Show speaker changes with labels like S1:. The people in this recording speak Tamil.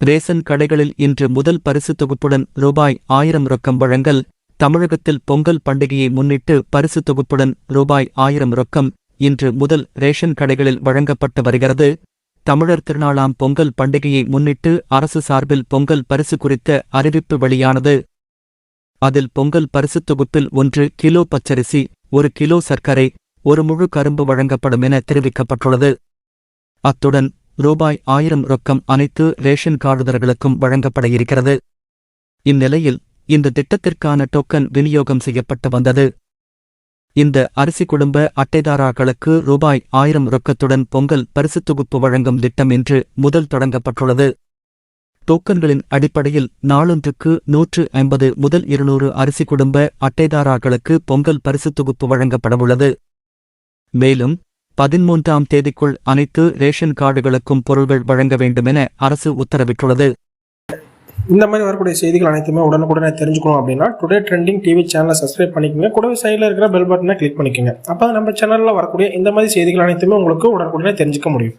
S1: ரேசன் கடைகளில் இன்று முதல் பரிசு தொகுப்புடன் ரூபாய் ஆயிரம் ரொக்கம் வழங்கல் தமிழகத்தில் பொங்கல் பண்டிகையை முன்னிட்டு பரிசு தொகுப்புடன் ரூபாய் ஆயிரம் ரொக்கம் இன்று முதல் ரேஷன் கடைகளில் வழங்கப்பட்டு வருகிறது. தமிழர் திருநாளாம் பொங்கல் பண்டிகையை முன்னிட்டு அரசு சார்பில் பொங்கல் பரிசு குறித்த அறிவிப்பு வெளியானது. அதில் பொங்கல் பரிசுத் தொகுப்பில் ஒன்று கிலோ பச்சரிசி ஒரு கிலோ சர்க்கரை ஒரு முழு கரும்பு வழங்கப்படும் என தெரிவிக்கப்பட்டுள்ளது. அத்துடன் ரூபாய் ஆயிரம் ரொக்கம் அனைத்து ரேஷன் கார்டுதாரர்களுக்கும் வழங்கப்பட இருக்கிறது இந்நிலையில் இந்த திட்டத்திற்கான டோக்கன் விநியோகம் செய்யப்பட்டு வந்தது. இந்த அரிசி குடும்ப அட்டைதாராக்களுக்கு ரூபாய் ஆயிரம் ரொக்கத்துடன் பொங்கல் பரிசுத் தொகுப்பு வழங்கும் திட்டம் இன்று முதல் தொடங்கப்பட்டுள்ளது. டோக்கன்களின் அடிப்படையில் நாளொன்றுக்கு நூற்று ஐம்பது முதல் இருநூறு அரிசி குடும்ப அட்டைதாராக்களுக்கு பொங்கல் பரிசுத் தொகுப்பு வழங்கப்படவுள்ளது. மேலும் பதிமூன்றாம் தேதிக்குள் அனைத்து ரேஷன் கார்டுகளுக்கும் பொருள்கள் வழங்க வேண்டுமென அரசு உத்தரவிட்டுள்ளது.
S2: இந்த மாதிரி வரக்கூடிய செய்திகள் அனைத்துமே உடனுக்குடனே தெரிஞ்சுக்கணும் அப்படின்னா டுடே ட்ரெண்டிங் டிவி சேனலை சப்ஸ்கிரைப் பண்ணிக்கோங்க. கூடவே சைடில் இருக்கிற பெல் பட்டனை கிளிக் பண்ணிக்கோங்க. அப்போ நம்ம சேனலில் வரக்கூடிய இந்த மாதிரி செய்திகள் அனைத்துமே உங்களுக்கு உடனுக்குடனே தெரிஞ்சுக்க முடியும்.